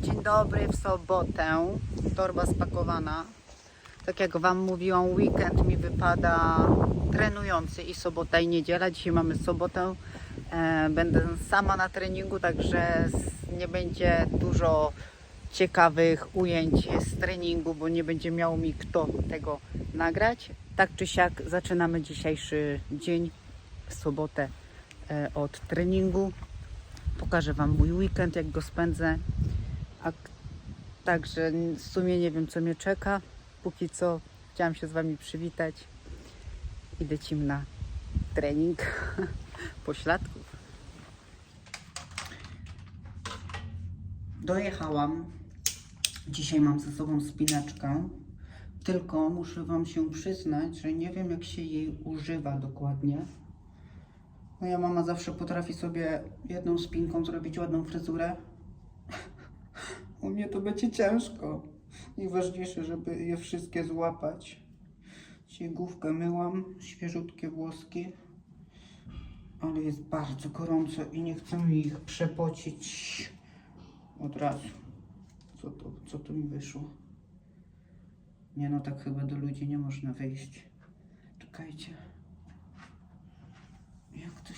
Dzień dobry w sobotę. Torba spakowana. Tak jak Wam mówiłam, weekend mi wypada trenujący i sobota i niedziela. Dzisiaj mamy sobotę. E, będę sama na treningu, także nie będzie dużo ciekawych ujęć z treningu, bo nie będzie miał mi kto tego nagrać. Tak czy siak zaczynamy dzisiejszy dzień, w sobotę e, od treningu. Pokażę Wam mój weekend, jak go spędzę. A, także w sumie nie wiem, co mnie czeka. Póki co chciałam się z Wami przywitać i lecimy na trening pośladków. Dojechałam. Dzisiaj mam ze sobą spinaczkę. Tylko muszę Wam się przyznać, że nie wiem, jak się jej używa dokładnie. Moja mama zawsze potrafi sobie jedną spinką zrobić ładną fryzurę. U mnie to będzie ciężko. I ważniejsze, żeby je wszystkie złapać. Dzisiaj główkę myłam, świeżutkie włoski. Ale jest bardzo gorąco i nie chcę ich przepocić od razu. Co to, co to mi wyszło? Nie no, tak chyba do ludzi nie można wyjść. Czekajcie.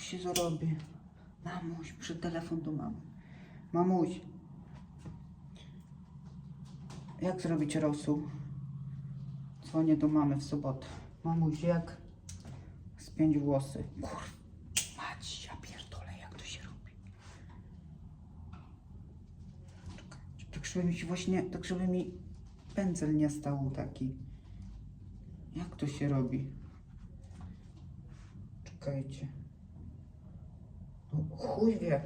Się zrobi? Mamuś, przy telefon do mamy. Mamuś. Jak zrobić rosół? Dzwonię do mamy w sobotę. Mamuś, jak spiąć włosy? Kur... Mać, ja pierdolę, jak to się robi? Tak żeby mi się właśnie, tak żeby mi pędzel nie stał taki. Jak to się robi? Czekajcie. Chuj wie.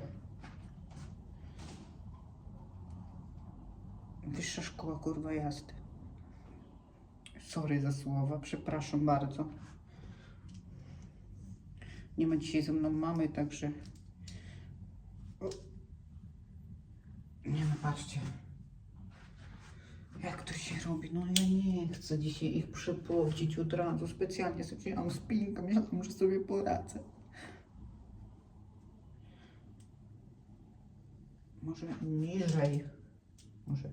Wyższa szkoła kurwa jazdy. Sorry za słowa, przepraszam bardzo. Nie ma dzisiaj ze mną mamy, także... Nie no, patrzcie. Jak to się robi? No ja nie chcę dzisiaj ich przepłocić od razu. Specjalnie sobie wzięłam spinkę, myślałam, że sobie poradzę. Może niżej. Może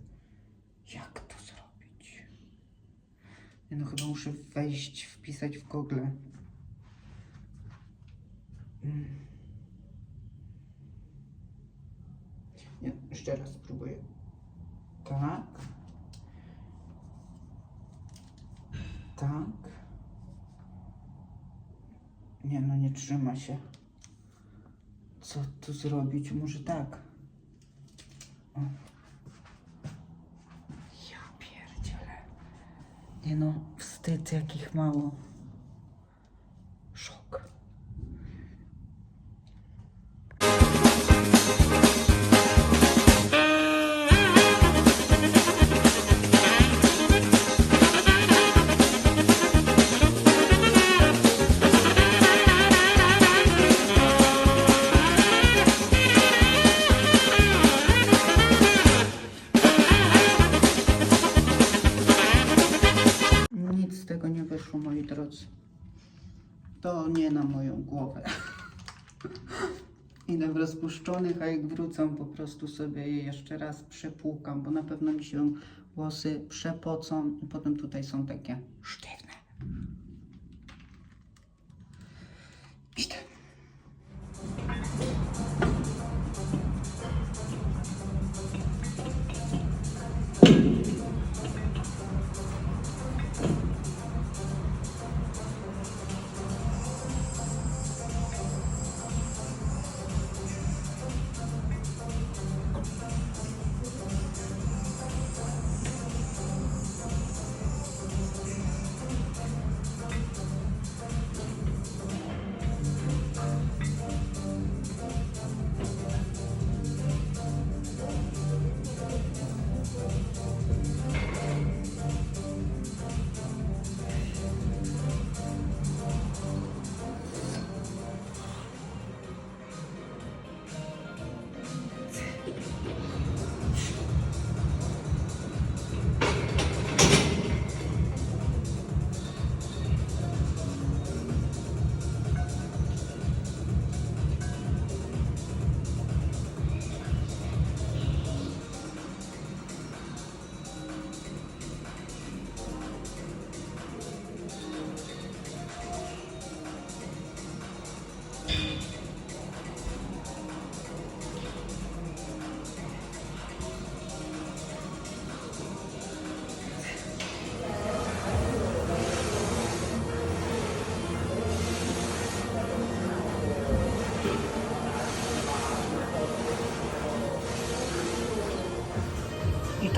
jak to zrobić? No, chyba muszę wejść, wpisać w Google. Mm. Nie, jeszcze raz spróbuję. Tak. Tak. Nie no, nie trzyma się. Co tu zrobić? Może tak. Ja pierdzielę. Nie no, wstyd jakich mało. Na moją głowę. Idę w rozpuszczonych, a jak wrócę, po prostu sobie je jeszcze raz przepłukam, bo na pewno mi się włosy przepocą i potem tutaj są takie sztywne. Idę.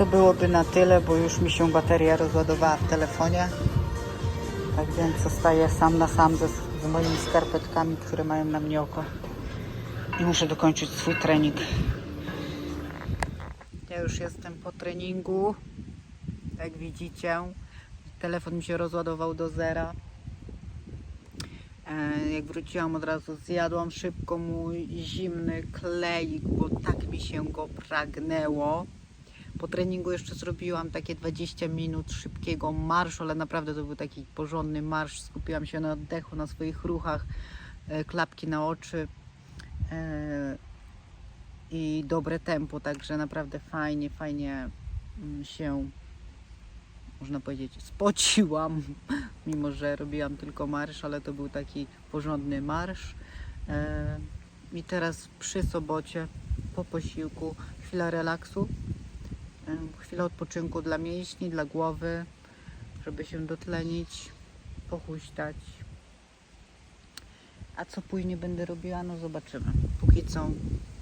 To byłoby na tyle, bo już mi się bateria rozładowała w telefonie. Tak więc zostaję sam na sam ze, z moimi skarpetkami, które mają na mnie oko. I muszę dokończyć swój trening. Ja już jestem po treningu. Jak widzicie, telefon mi się rozładował do zera. E, Jak wróciłam od razu zjadłam szybko mój zimny kleik, bo tak mi się go pragnęło. Po treningu jeszcze zrobiłam takie 20 minut szybkiego marszu, ale naprawdę to był taki porządny marsz. Skupiłam się na oddechu, na swoich ruchach, e, klapki na oczy e, i dobre tempo, także naprawdę fajnie, fajnie mm, się można powiedzieć, spociłam, mimo że robiłam tylko marsz, ale to był taki porządny marsz. E, I teraz przy sobocie, po posiłku, chwila relaksu, chwila odpoczynku dla mięśni, dla głowy, żeby się dotlenić, pochuśtać. A co później będę robiła, no zobaczymy. Póki co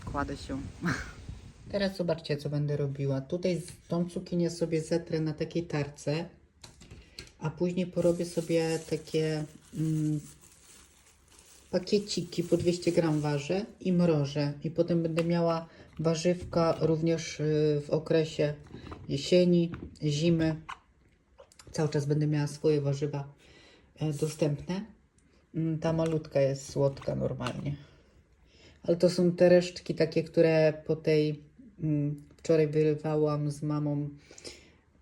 kładę się. Teraz zobaczcie, co będę robiła. Tutaj tą cukinię sobie zetrę na takiej tarce, a później porobię sobie takie mm, pakieciki po 200 gram waży i mrożę. I potem będę miała warzywka również y, w okresie jesieni, zimy. Cały czas będę miała swoje warzywa e, dostępne. Mm, Ta malutka jest słodka normalnie. Ale to są te resztki takie, które po tej mm, wczoraj wyrywałam z mamą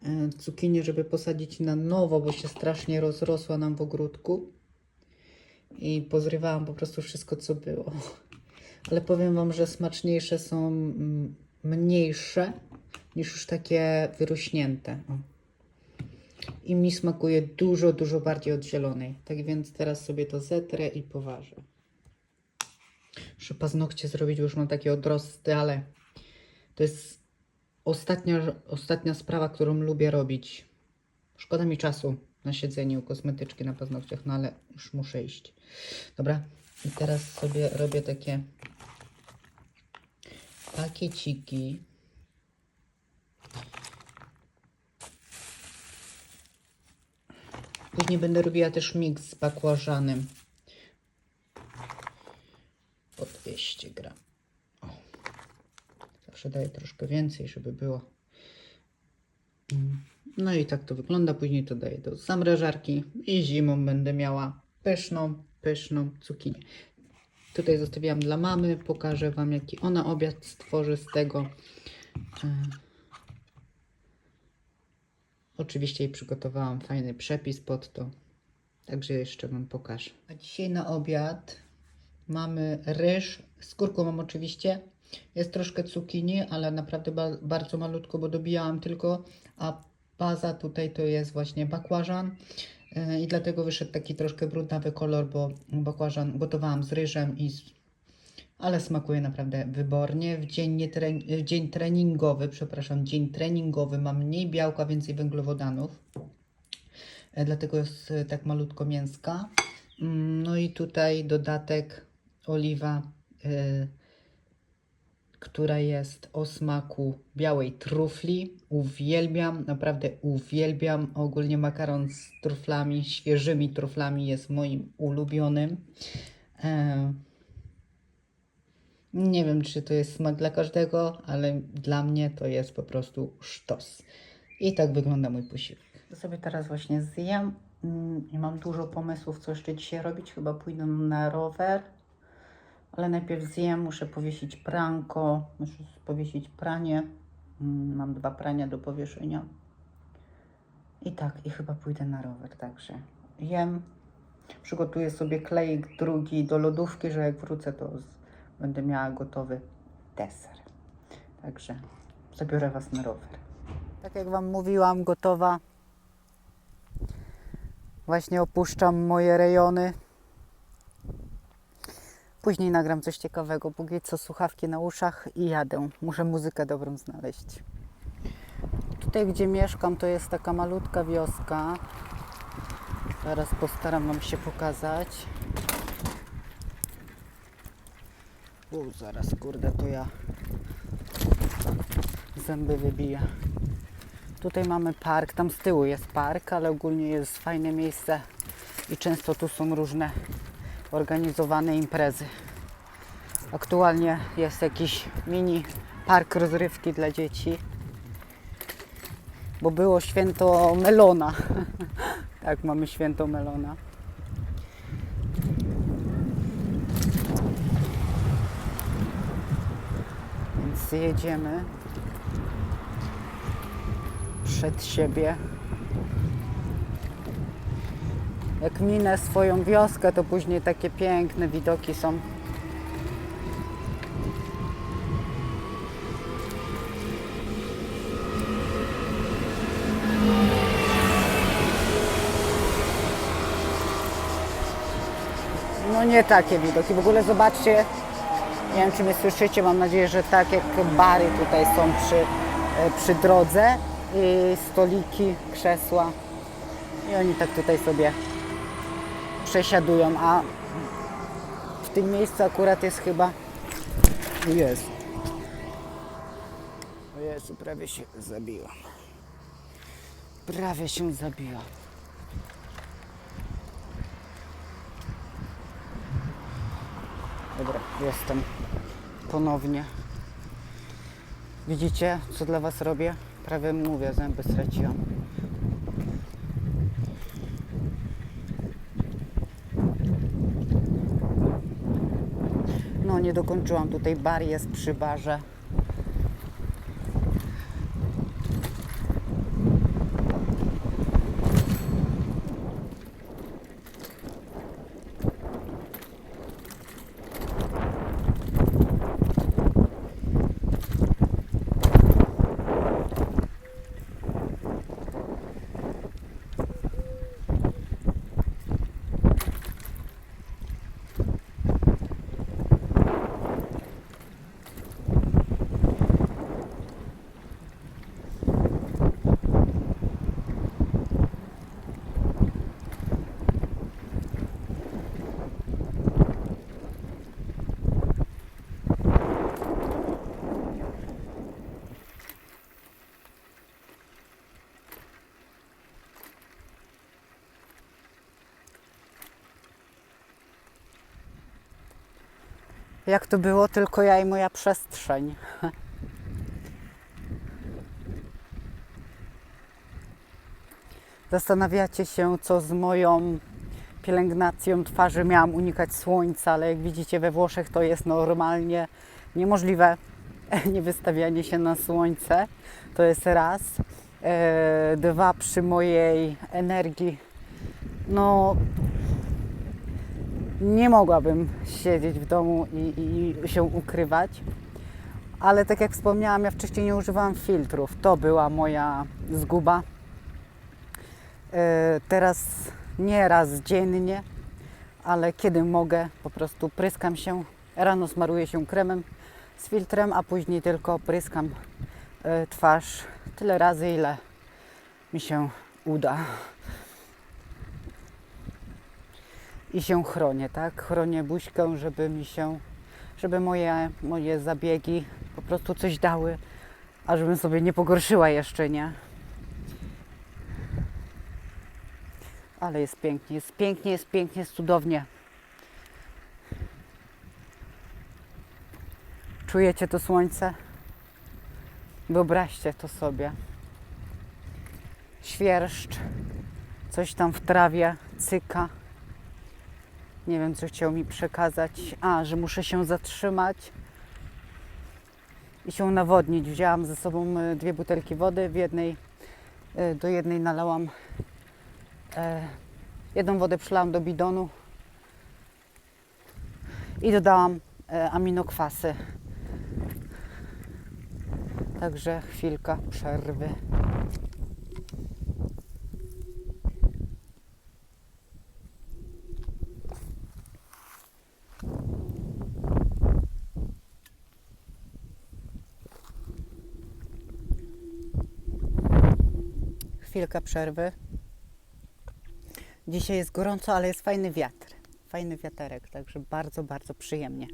e, cukinię, żeby posadzić na nowo, bo się strasznie rozrosła nam w ogródku. I pozrywałam po prostu wszystko, co było. Ale powiem Wam, że smaczniejsze są mm, mniejsze niż już takie wyrośnięte. I mi smakuje dużo, dużo bardziej od zielonej. Tak więc teraz sobie to zetrę i poważę. Muszę paznokcie zrobić, bo już mam takie odrosty, ale to jest ostatnia, ostatnia sprawa, którą lubię robić. Szkoda mi czasu na siedzenie u kosmetyczki na paznokciach, no ale już muszę iść. Dobra, i teraz sobie robię takie pakieciki. Później będę robiła też miks z bakłażanem po 200 gram. O. Zawsze daję troszkę więcej, żeby było. Mm. No i tak to wygląda. Później to daję do zamrażarki i zimą będę miała pyszną, pyszną cukinię. Tutaj zostawiłam dla mamy. Pokażę Wam, jaki ona obiad stworzy z tego. E, Oczywiście jej przygotowałam fajny przepis pod to. Także jeszcze Wam pokażę. A dzisiaj na obiad mamy ryż. Skórką mam oczywiście. Jest troszkę cukinii, ale naprawdę ba bardzo malutko, bo dobijałam tylko. A baza tutaj to jest właśnie bakłażan. Yy, I dlatego wyszedł taki troszkę brudnawy kolor, bo bakłażan gotowałam z ryżem i z ale smakuje naprawdę wybornie. W dzień, tre- w dzień treningowy, przepraszam, dzień treningowy mam mniej białka, więcej węglowodanów. E, Dlatego jest e, tak malutko mięska. Mm, No i tutaj dodatek oliwa, e, która jest o smaku białej trufli. Uwielbiam, naprawdę uwielbiam. Ogólnie makaron z truflami, świeżymi truflami jest moim ulubionym. E, nie wiem, czy to jest smak dla każdego, ale dla mnie to jest po prostu sztos. I tak wygląda mój posiłek. Sobie teraz właśnie zjem mm, i mam dużo pomysłów, co jeszcze dzisiaj robić. Chyba pójdę na rower, ale najpierw zjem, muszę powiesić pranko, muszę powiesić pranie. Mm, Mam dwa prania do powieszenia. I tak, i chyba pójdę na rower, także jem. Przygotuję sobie klejek drugi do lodówki, że jak wrócę, to będę miała gotowy deser. Także zabiorę Was na rower. Tak jak Wam mówiłam, gotowa. Właśnie opuszczam moje rejony. Później nagram coś ciekawego. Póki co słuchawki na uszach i jadę. Muszę muzykę dobrą znaleźć. Tutaj, gdzie mieszkam, to jest taka malutka wioska. Zaraz postaram Wam się pokazać. U, zaraz, kurde, to ja zęby wybiję. Tutaj mamy park, tam z tyłu jest park, ale ogólnie jest fajne miejsce i często tu są różne organizowane imprezy. Aktualnie jest jakiś mini park rozrywki dla dzieci, bo było święto melona. tak, mamy święto melona. Więc jedziemy przed siebie. Jak minę swoją wioskę, to później takie piękne widoki są. No nie takie widoki. W ogóle zobaczcie, nie wiem czy mnie słyszycie, mam nadzieję, że tak jak bary tutaj są przy, e, przy drodze, stoliki, krzesła i oni tak tutaj sobie przesiadują, a w tym miejscu akurat jest chyba Jezu. O Jezu, prawie się zabiłam. Prawie się zabiłam. Dobra, jestem ponownie. Widzicie, co dla Was robię? Prawie mówię, zęby straciłam. No, nie dokończyłam. Tutaj bar jest przy barze. Jak to było, tylko ja i moja przestrzeń. Zastanawiacie się, co z moją pielęgnacją twarzy miałam unikać słońca, ale jak widzicie we Włoszech to jest normalnie niemożliwe nie wystawianie się na słońce. To jest raz. E, dwa, przy mojej energii, no nie mogłabym siedzieć w domu i, i się ukrywać. Ale tak jak wspomniałam, ja wcześniej nie używałam filtrów. To była moja zguba. E, Teraz nie raz dziennie, ale kiedy mogę, po prostu pryskam się. Rano smaruję się kremem z filtrem, a później tylko pryskam e, twarz tyle razy, ile mi się uda. I się chronię, tak? Chronię buźkę, żeby mi się, żeby moje, moje zabiegi po prostu coś dały, a żebym sobie nie pogorszyła jeszcze, nie? Ale jest pięknie, jest pięknie, jest pięknie, jest cudownie. Czujecie to słońce? Wyobraźcie to sobie. Świerszcz, coś tam w trawie cyka. Nie wiem, co chciał mi przekazać. A, że muszę się zatrzymać i się nawodnić. Wzięłam ze sobą e, dwie butelki wody. W jednej, e, do jednej nalałam e, jedną wodę przelałam do bidonu i dodałam aminokwasy. Także chwilka przerwy. Chwilka przerwy. Dzisiaj jest gorąco, ale jest fajny wiatr. Fajny wiaterek, także bardzo, bardzo przyjemnie.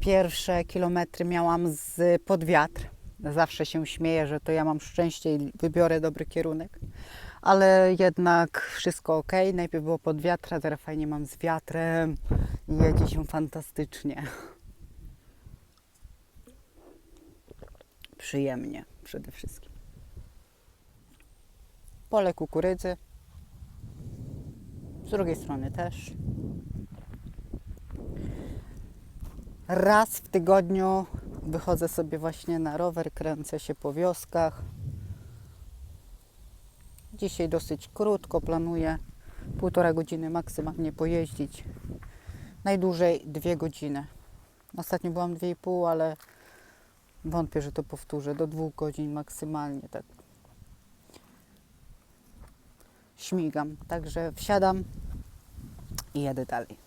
Pierwsze kilometry miałam z pod wiatr. Zawsze się śmieję, że to ja mam szczęście i wybiorę dobry kierunek. Ale jednak wszystko ok. Najpierw było pod wiatra, teraz fajnie mam z wiatrem jedzie się fantastycznie. Przyjemnie przede wszystkim. Pole kukurydzy. Z drugiej strony też. Raz w tygodniu wychodzę sobie właśnie na rower, kręcę się po wioskach. Dzisiaj dosyć krótko planuję, półtora godziny maksymalnie pojeździć. Najdłużej dwie godziny. Ostatnio byłam dwie i pół, ale wątpię, że to powtórzę. Do dwóch godzin maksymalnie tak. Śmigam, także wsiadam i jadę dalej.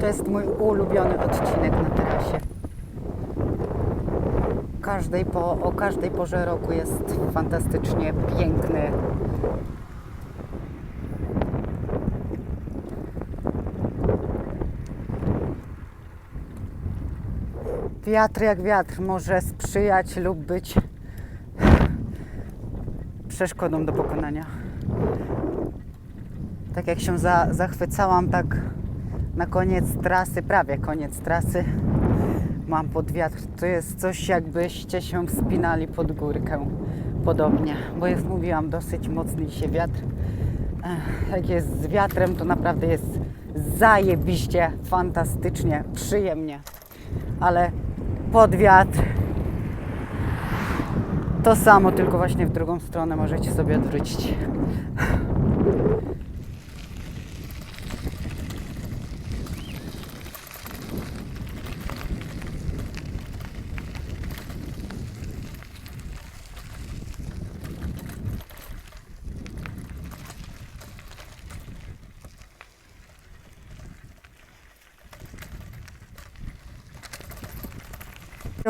To jest mój ulubiony odcinek na terasie. Każdej po, o każdej porze roku jest fantastycznie piękny. Wiatr jak wiatr może sprzyjać lub być przeszkodą do pokonania. Tak jak się za, zachwycałam, tak na koniec trasy, prawie koniec trasy, mam pod wiatr. To jest coś, jakbyście się wspinali pod górkę. Podobnie, bo jest, mówiłam, dosyć mocny się wiatr. Jak jest z wiatrem, to naprawdę jest zajebiście, fantastycznie, przyjemnie. Ale pod wiatr to samo, tylko właśnie w drugą stronę możecie sobie odwrócić.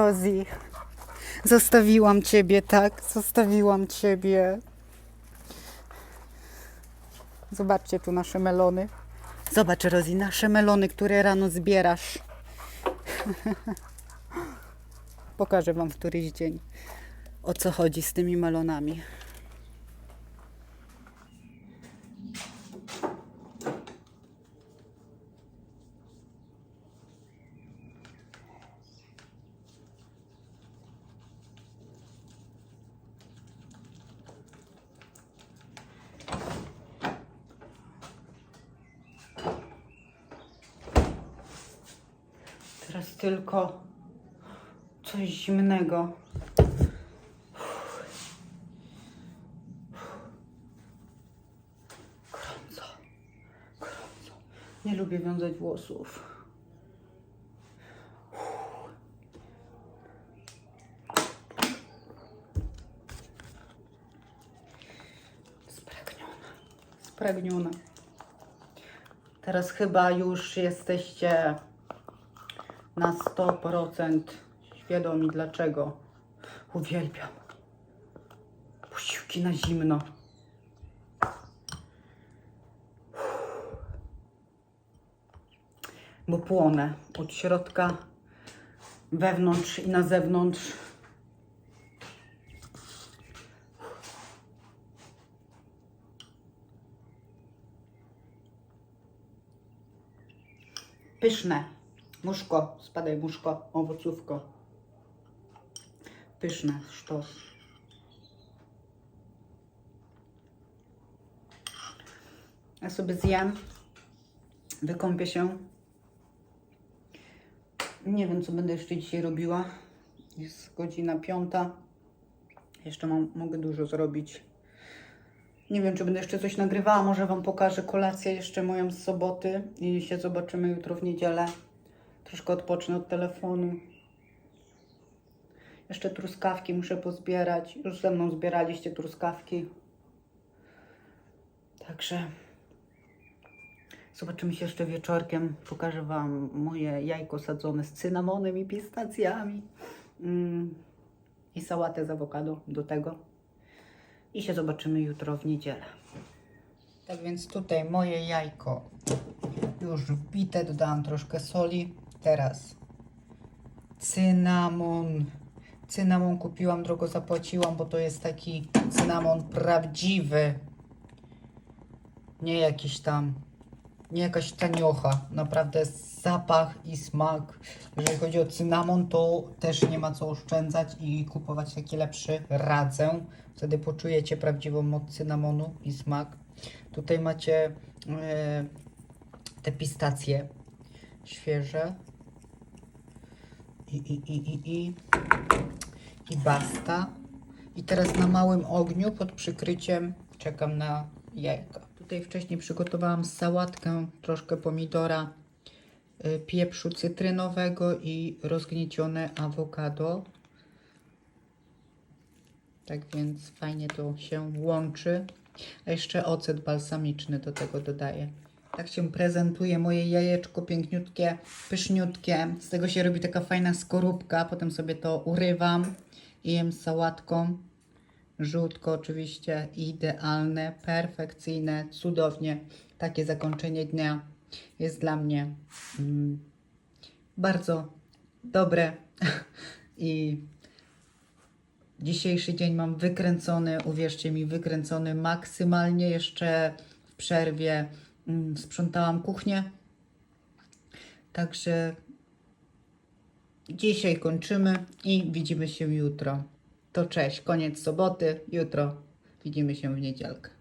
Rosie, zostawiłam ciebie, tak? Zostawiłam ciebie. Zobaczcie tu nasze melony. Zobacz, Rosie, nasze melony, które rano zbierasz. Pokażę Wam w któryś dzień, o co chodzi z tymi melonami. Teraz tylko coś zimnego. Gorąco. Gorąco. Nie lubię wiązać włosów. Spragniona. Teraz chyba już jesteście na 100% świadomi dlaczego uwielbiam posiłki na zimno. Bo płonę od środka, wewnątrz i na zewnątrz. Pyszne. Muszko, spadaj muszko, owocówko. Pyszne, sztos. Ja sobie zjem, wykąpię się. Nie wiem, co będę jeszcze dzisiaj robiła. Jest godzina piąta. Jeszcze mam, mogę dużo zrobić. Nie wiem, czy będę jeszcze coś nagrywała. Może Wam pokażę kolację jeszcze moją z soboty i się zobaczymy jutro w niedzielę. Troszkę odpocznę od telefonu. Jeszcze truskawki muszę pozbierać. Już ze mną zbieraliście truskawki. Także zobaczymy się jeszcze wieczorkiem. Pokażę Wam moje jajko sadzone z cynamonem i pistacjami. Mm. I sałatę z awokado do tego. I się zobaczymy jutro w niedzielę. Tak więc tutaj moje jajko już wbite, dodałam troszkę soli. Teraz cynamon. Cynamon kupiłam, drogo zapłaciłam, bo to jest taki cynamon prawdziwy. Nie jakiś tam, nie jakaś taniocha. Naprawdę zapach i smak. Jeżeli chodzi o cynamon, to też nie ma co oszczędzać i kupować taki lepszy. Radzę. Wtedy poczujecie prawdziwą moc cynamonu i smak. Tutaj macie e, te pistacje świeże. I, i, i, i, i, i basta. I teraz na małym ogniu pod przykryciem czekam na jajka. Tutaj wcześniej przygotowałam sałatkę, troszkę pomidora, y, pieprzu cytrynowego i rozgniecione awokado. Tak więc fajnie to się łączy. A jeszcze ocet balsamiczny do tego dodaję. Tak się prezentuje moje jajeczko piękniutkie, pyszniutkie. Z tego się robi taka fajna skorupka. Potem sobie to urywam i jem sałatką. Żółtko oczywiście idealne, perfekcyjne, cudownie. Takie zakończenie dnia jest dla mnie mm, bardzo dobre i Dzisiejszy dzień mam wykręcony, uwierzcie mi, wykręcony maksymalnie. Jeszcze w przerwie sprzątałam kuchnię. Także dzisiaj kończymy i widzimy się jutro. To cześć, koniec soboty. Jutro widzimy się w niedzielkę.